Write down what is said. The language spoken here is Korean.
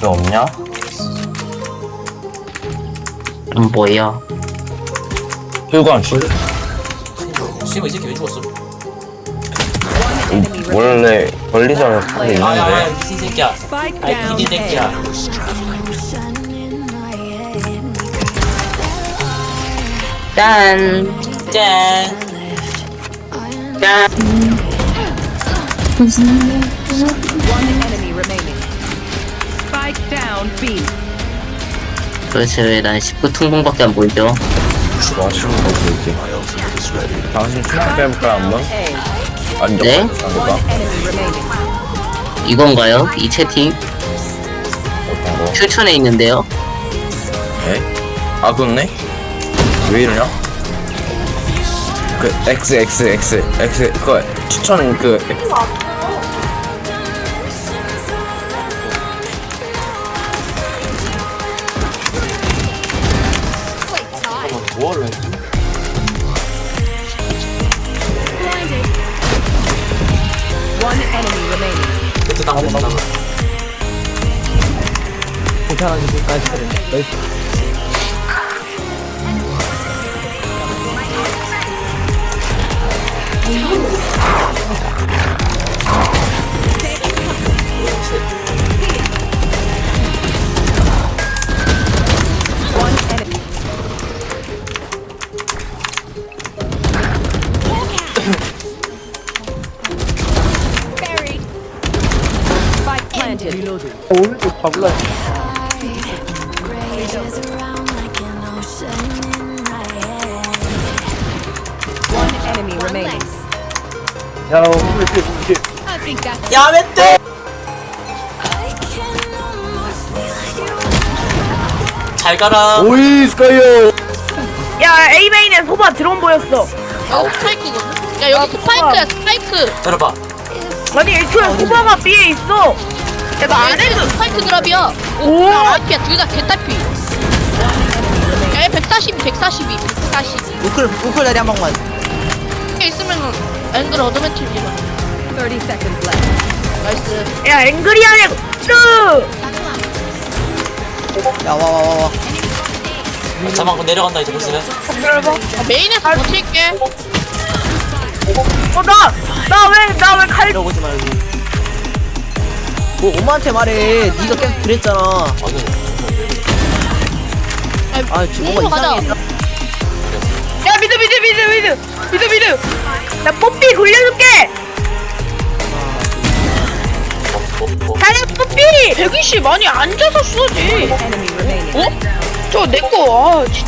왜 없냐? 넌 뭐야? 효관 씨 씨발 이 새끼 왜 죽었어? 원래 걸리자면 그게 아야야 있는데 미친 새끼야 Spike 아이 down. 미친 새끼야 짠! 짠 짠! B. 도대체 왜난 19통봉밖에 안 보이죠? 맞추는 거지 이제 당신 추락 빼볼까 한번? A. 아니 네? 안 볼까? Enemy remaining. 이건가요? 이 채팅? 어떤 거? 추천에 있는데요? 에? 아 그렇네? 왜 이러냐? 그 X X X X 그거 추천 그 뭘 했지? One enemy remaining. 배트 당배트 당 One Spike planted. One enemy remaining. 야 멘트 잘 가라. 오이 스카이어. 야 A메인에 소바 드론 보였어. 야, 스파이크거든? 야, 여기 스파이크야, 스파이크. 들어봐 아니 애초에 소바가 B에 있어 야나 안 안해도 해도 스파이크 드랍이야. 오! 야, 라이피야, 둘 다 개딸피. 야, 얘 142, 142, 142. 우클 우클 다리 한 번만 이렇게 있으면은 앵글 어드밴티지가. 30 seconds left. 나이스. 야 앵글이 아니고 뜨야와 와 와 와 자막 내려간다 이제 보시면 아, 메인에서 버틸게. 어 나 나 왜 나 왜 칼 이러고지 말고 뭐 엄마한테 말해 네가 계속 그랬잖아 아니 아 지금 뭔가 가자. 이상해 야 미드 미드 미드 미드 미드 미드 나 뽀삐 돌려줄게 가자 뽀삐 120 많이 앉아서 쏘지. 어? 저 내거 아, 진짜.